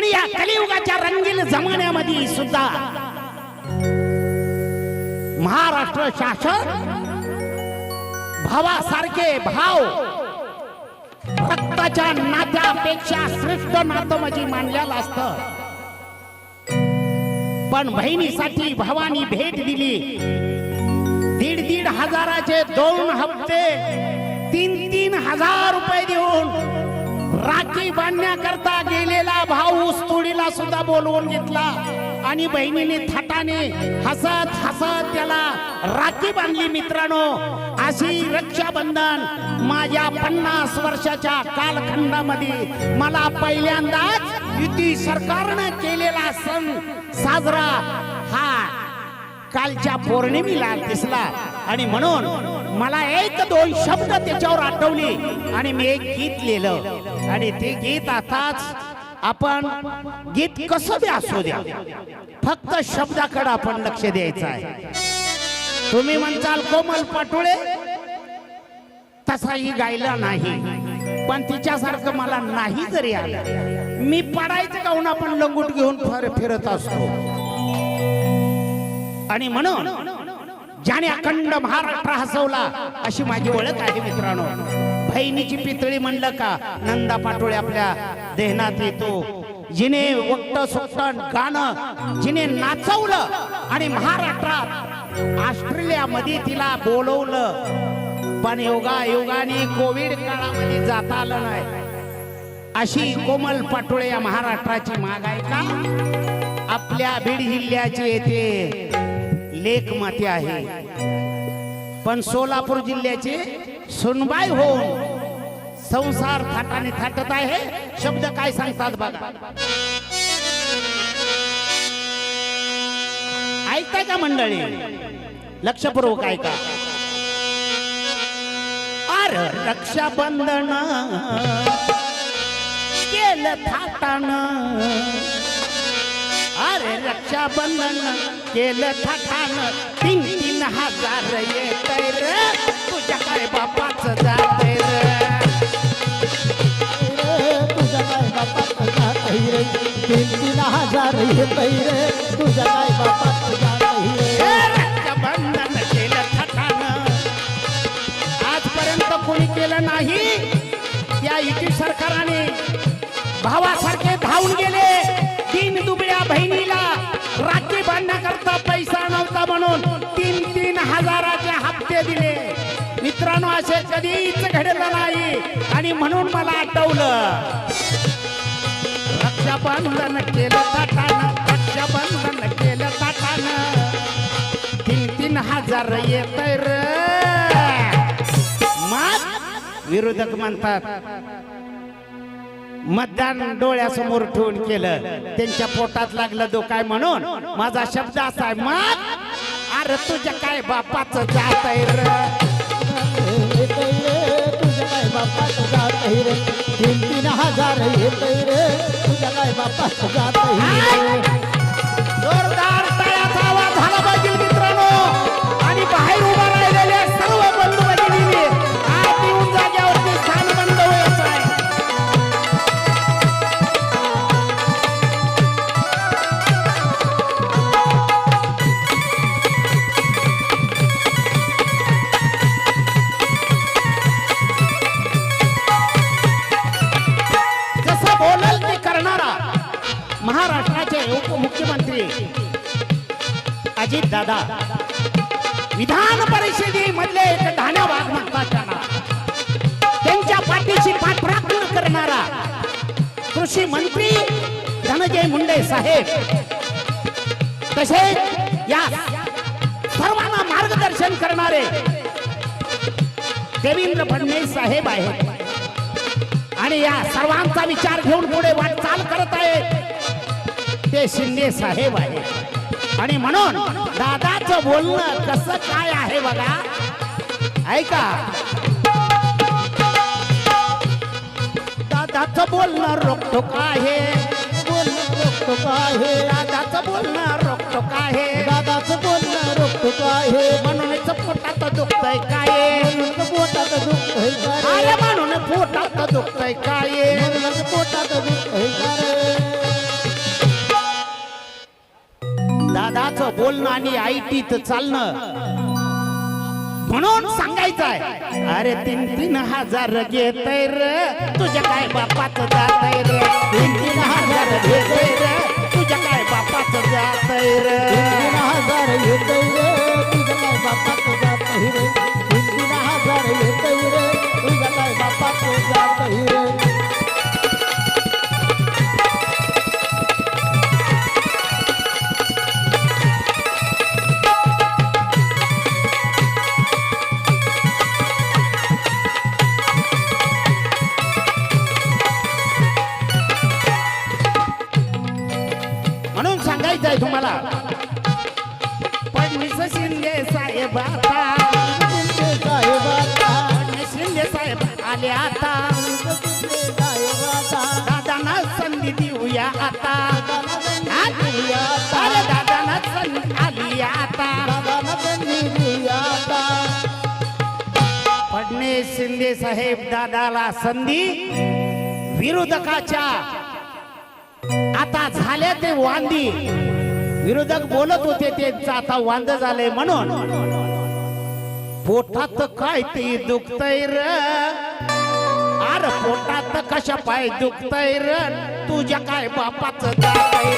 पण या कलियुगाच्या रंगील जमान्यामध्ये सुद्धा महाराष्ट्र शासन भावासारखे भाव रक्ताच्या नात्यापेक्षा श्रेष्ठ नातं म्हणजे मानलेलं असतं. पण बहिणीसाठी भावानी भेट दिली. दीड दीड हजाराचे दोन हप्ते तीन तीन हजार रुपये देऊन राखी बांधण्याकरता गेलेला भाऊ ऊसतोडीला सुद्धा बोलवून घेतला. आणि बहिणीने थाटाने हसत हसत त्याला राखी बांधली मित्रांनो. अशी रक्षाबंधन माझ्या पन्नास वर्षाच्या कालखंडामध्ये मला पहिल्यांदाच युती सरकारनं केलेला सण साजरा हा कालच्या पौर्णिमेला दिसला. आणि म्हणून मला एक दोन शब्द त्याच्यावर आठवली आणि मी एक गीत लिहिलं. आणि ते गीत आताच आपण गीत कसं बी असू द्या फक्त शब्दाकडे आपण लक्ष द्यायचं आहे. तुम्ही म्हणताल कोमल पाटोळे तसाही गायला नाही पण तिच्यासारखं मला नाही जरी आलं मी पडायचं काहून आपण लंगूट घेऊन फार फिरत असतो. आणि म्हणून ज्याने अखंड महाराष्ट्र हसवला अशी माझी ओळख आहे मित्रांनो. बहिणीची पितळी म्हणलं का? नंदा पाटोळे आपल्या देहनात येतो. जिने वक्त सुक्त गाणं जिने नाचवलं आणि महाराष्ट्रात ऑस्ट्रेलियामध्ये तिला बोलवलं. पण योगा योगाने कोविड काळामध्ये जाता आलं नाही. अशी कोमल पाटोळे या महाराष्ट्राची माग आहे का? आपल्या बीड जिल्ह्याचे येथे लेख माती आहे. पण सोलापूर जिल्ह्याचे सुनबाई होऊन संसार थाटाने थाटत आहे. शब्द काय सांगतात बघा. ऐकताय का मंडळी? लक्षपूर्वक ऐका. अरे रक्षाबंधन केलं थाटान. अरे रक्षाबंधन केलं थाटान. तीन तीन हजार येत तुझ्या काय बापाच जा रे तीन तीन हजार येतय रे तुझ्या काय बापा तुझ्या केलं आजपर्यंत कोणी केलं नाही. या युती सरकाराने भावासारखे धावून गेले. तीन दुबळ्या बहिणीला राखी बांधण्याकरता पैसा नव्हता म्हणून तीन तीन हजाराचे हप्ते दिले. मित्रांनो असे कधीच घडलं नाही. आणि म्हणून मला आठवलं. रक्षाबंधन केलं ताटानं रक्षाबंधन केलं ताटानं. तीन तीन हजार येत र. मग विरोधक म्हणतात मतदान डोळ्यासमोर ठेवून केलं त्यांच्या पोटात लागलं दो काय म्हणून. माझा शब्द असा आहे मग अरे तुझ्या काय बापाच जात आहे जात रे अजित दादा. विधान परिषदेमधले एक ढाण्या वाघ म्हणतात त्यांना त्यांच्या पाठीशी पाठराखण करणारा कृषी मंत्री धनजय मुंडे साहेब. तसेच या सर्वांना मार्गदर्शन करणारे देवेंद्र फडणवीस साहेब आहेत. आणि या सर्वांचा विचार घेऊन पुढे वाटचाल करत आहे ते शिंदे साहेब आहे आणि म्हणून दादाचं बोलणं कसं काय आहे बघा? ऐका. दादाचं बोलणं रोखोक आहे बोलणं रोखतो आहे दादाचं बोलणं रोखोक आहे दादाचं बोलणं रोखतो आहे म्हणूनच पोटात दुखतय काय? म्हणून पोटात दुःख आहे का रे? अरे म्हणून पोटात दुखतय काय? म्हणून पोटात दुःख आहे दादाचं बोलणं आणि आयटीत चालणं. म्हणून सांगायचंय अरे तीन तीन हजार घेतय र तुझ्या काय बापाच जात र? तीन तीन हजार घेतय र तुझ्या काय बापाच जात र? तीन हजार घेतय रे तुझ्या काय बापात जात रे? तीन तीन हजार घेतय रे तुझ्या काय बापात जात रे आहे तुम्हाला. फडणीस शिंदे साहेब आता. शिंदे साहेब शिंदे साहेब आले आता. शिंदे दादांना संधी देऊया आता. दादाला दादांना संधी आली आता. शिंदे साहेब दादाला संधी विरोधकाच्या आता झाले ते वांदी. विरोधक बोलत होते त्यांचं आता वांद झालंय म्हणून. पोटात काय ते दुखतय र? अरे पोटात कशा पाय दुखतय र? तुझ्या काय बापाच जातय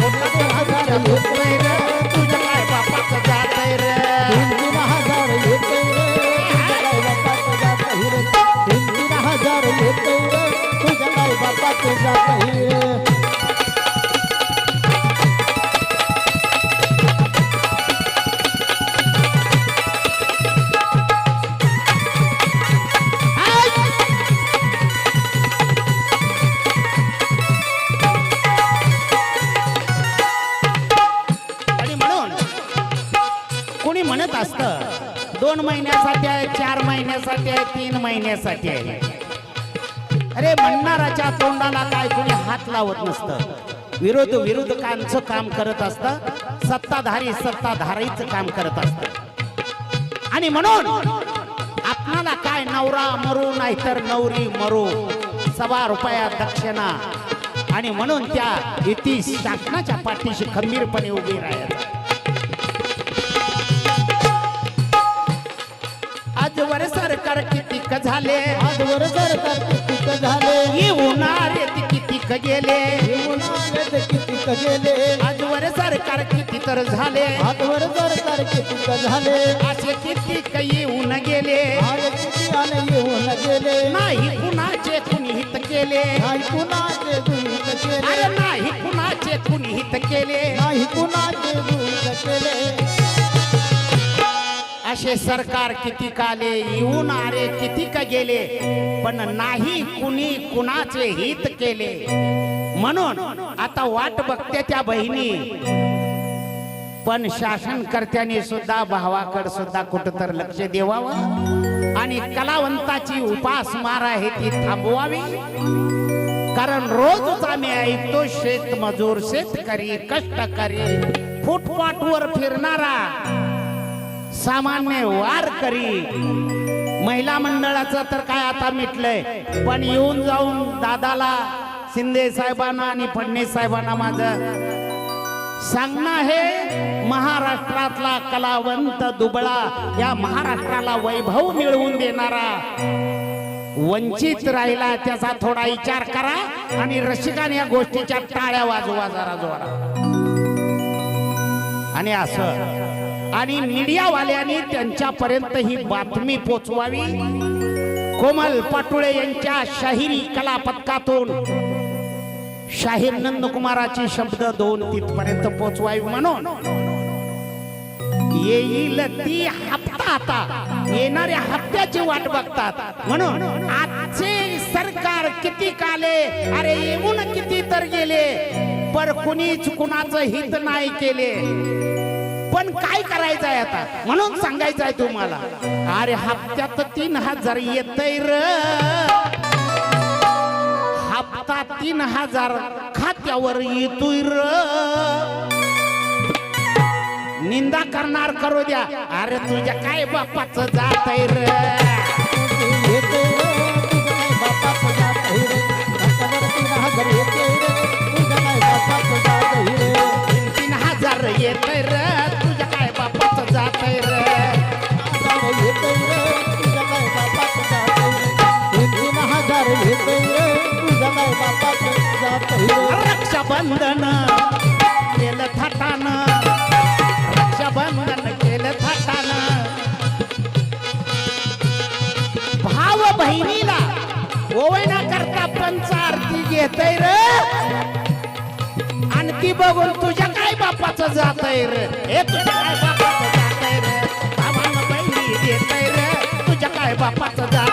पोटात दुखतय र? तुझ्या काय बापाच जातय र? हजार तुझ्या काय बापात जात दोन महिन्यासाठी आहे चार महिन्यासाठी आहे तीन महिन्यासाठी आहे. अरे म्हणणाराच्या तोंडाला काय कोणी हात लावत नसतं. विरोध विरोधकांचं काम करत असतं सत्ताधारी सत्ताधारीच काम करत असत. आणि म्हणून आपणाला काय नवरा मरू नाहीतर नवरी मरू सवा रुपया दक्षिणा. आणि म्हणून त्या युती शासनाच्या पाठीशी खंबीरपणे उभी राहायचं. झाले. आजवर सरकार कितीक झाले. येऊनारे ते किती क गेले. येऊन कितीक गेले. आजवर सरकार किती तर झाले. आजवर सरकार कितीक झाले. असे किती क येऊन गेले. येऊन गेले. नाही कुणाचे कुणी हित केले. नाही कुणाचे दुहित केले. अरे नाही कुणाचे कुणी हित केले. नाही कुणाचे दुहित केले. असे सरकार किती काले येऊन आले किती का गेले पण नाही कुणी कुणाचे हित केले. म्हणून आता वाट बघते त्या बहिणी. पण शासनकर्त्याने सुद्धा भावाकड सुद्धा कुठं तर लक्ष देवावं आणि कलावंताची उपासमार आहे ती थांबवावी. कारण रोजच आम्ही ऐकतो शेतमजूर शेतकरी कष्टकरी फुटपाटवर फिरणारा सामान्य वार करी. महिला मंडळाचं तर काय आता मिटलंय. पण येऊन जाऊन दादाला शिंदे साहेबांना आणि फडणवीस साहेबांना माझं सांगणं हे महाराष्ट्रातला कलावंत दुबळा या महाराष्ट्राला वैभव मिळवून देणारा. वंचित राहिला त्याचा थोडा विचार करा आणि रसिकाने या गोष्टीच्या टाळ्या वाजवा जरा जोरा आणि असं आणि मीडियावाल्यांनी त्यांच्यापर्यंत ही बातमी पोचवावी. कोमल पाटुळे यांच्या शाहिरी कला पथकातून शाहीर नंदकुमाराची शब्द दोन तिथपर्यंत पोचवावी म्हणून. येईल ती हप्ता आता. येणाऱ्या हप्त्याची वाट बघतात. म्हणून आजचे सरकार किती काले? अरे येऊन किती तर गेले. पण कुणीच कुणाचं हित नाही केले. पण काय करायचं आहे आता? म्हणून सांगायचं आहे तुम्हाला. अरे हप्त्यात तीन हजार येतय र. हप्ता तीन हजार खात्यावर येतोय र. निंदा करणार करू द्या. अरे तुझ्या काय बापाचं जात आहे र. रक्षाबंधन केलं थाटानं. रक्षाबंधन केलं थाटानं. भाव बहिणीला ओवळण्या करता पंच आरती घेतय र. आणि ती बघून तुझ्या काय बापाचं जातय रे? हे तुझ्या काय बापाचं जातय रे? भावानं बहिणी घेतय रे. तुझ्या काय बापाच जात